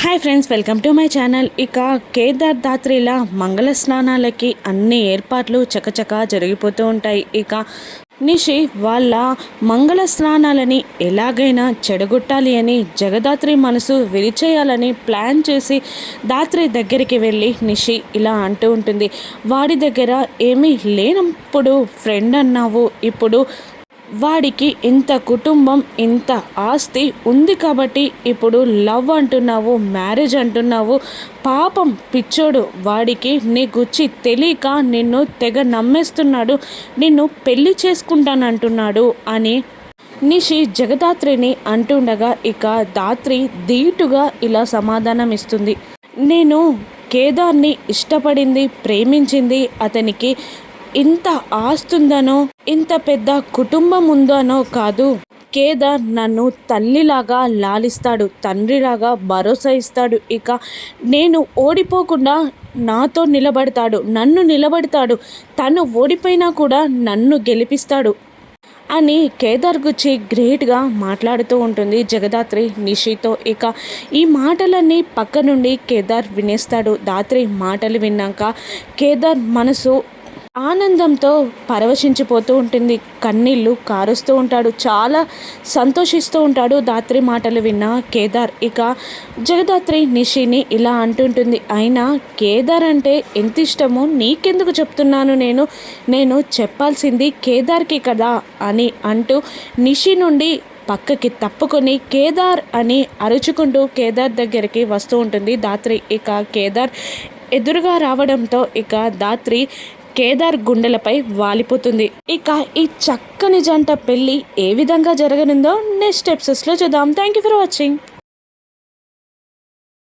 Hi friends welcome to my channel ఇక కేదార్ దాత్రిల మంగళ స్నానాలకి అన్ని ఏర్పాట్లు చకచకా జరిగిపోతూ ఉంటాయి. ఇక నిషి వాళ్ళ మంగళ స్నానాలని ఎలాగైనా చెడగొట్టాలి అని జగదాత్రి మనసు విరిచేయాలని ప్లాన్ చేసి దాత్రి దగ్గరికి వెళ్ళి నిషి ఇలా అంటూ ఉంటుంది. వాడి దగ్గర ఏమీ లేనప్పుడు ఫ్రెండ్ అన్నావు. ఇప్పుడు వాడికి ఇంత కుటుంబం ఇంత ఆస్తి ఉంది కాబట్టి ఇప్పుడు లవ్ అంటున్నావు మ్యారేజ్ అంటున్నావు పాపం పిచ్చోడు వాడికి నీ గుచ్చి తెలియక నిన్ను తెగ నమ్మేస్తున్నాడు నిన్ను పెళ్ళి చేసుకుంటానంటున్నాడు అని నిషి జగదాత్రిని అంటుండగా ఇక దాత్రి ధీటుగా ఇలా సమాధానం ఇస్తుంది నేను కేదార్ని ఇష్టపడింది ప్రేమించింది అతనికి ఇంత ఆస్తుందనో ఇంత పెద్ద కుటుంబం ఉందనో కాదు. కేదార్ నన్ను తల్లిలాగా లాలిస్తాడు తండ్రిలాగా భరోసా ఇస్తాడు. ఇక నేను ఓడిపోకుండా నాతో నిలబడతాడు నన్ను నిలబడతాడు. తను ఓడిపోయినా కూడా నన్ను గెలిపిస్తాడు అని కేదార్ గుచ్చి గ్రేట్గా మాట్లాడుతూ ఉంటుంది జగదాత్రి నిషితో. ఇక ఈ మాటలన్నీ పక్క నుండి కేదార్ వినేస్తాడు. దాత్రి మాటలు విన్నాక కేదార్ మనసు ఆనందంతో పరవశించిపోతూ ఉంటుంది. కన్నీళ్ళు కారుస్తూ ఉంటాడు. చాలా సంతోషిస్తూ ఉంటాడు దాత్రి మాటలు విన్న కేదార్. ఇక జగదాత్రి నిషిని ఇలా అంటుంటుంది. అయినా కేదార్ అంటే ఎంత ఇష్టమో నీకెందుకు చెప్తున్నాను నేను? నేను చెప్పాల్సింది కేదార్కి కదా అని అంటూ నిషి నుండి పక్కకి తప్పుకొని కేదార్ అని అరుచుకుంటూ కేదార్ దగ్గరికి వస్తూ ఉంటుంది దాత్రి ఇక కేదార్ ఎదురుగా రావడంతో ఇక దాత్రి కేదార్ గుండెలపై వాలిపోతుంది. ఇక ఈ చక్కని జంట పెళ్ళి ఏ విధంగా జరగనుందో నెక్స్ట్ ఎపిసోడ్స్లో చూద్దాం. Thank you for watching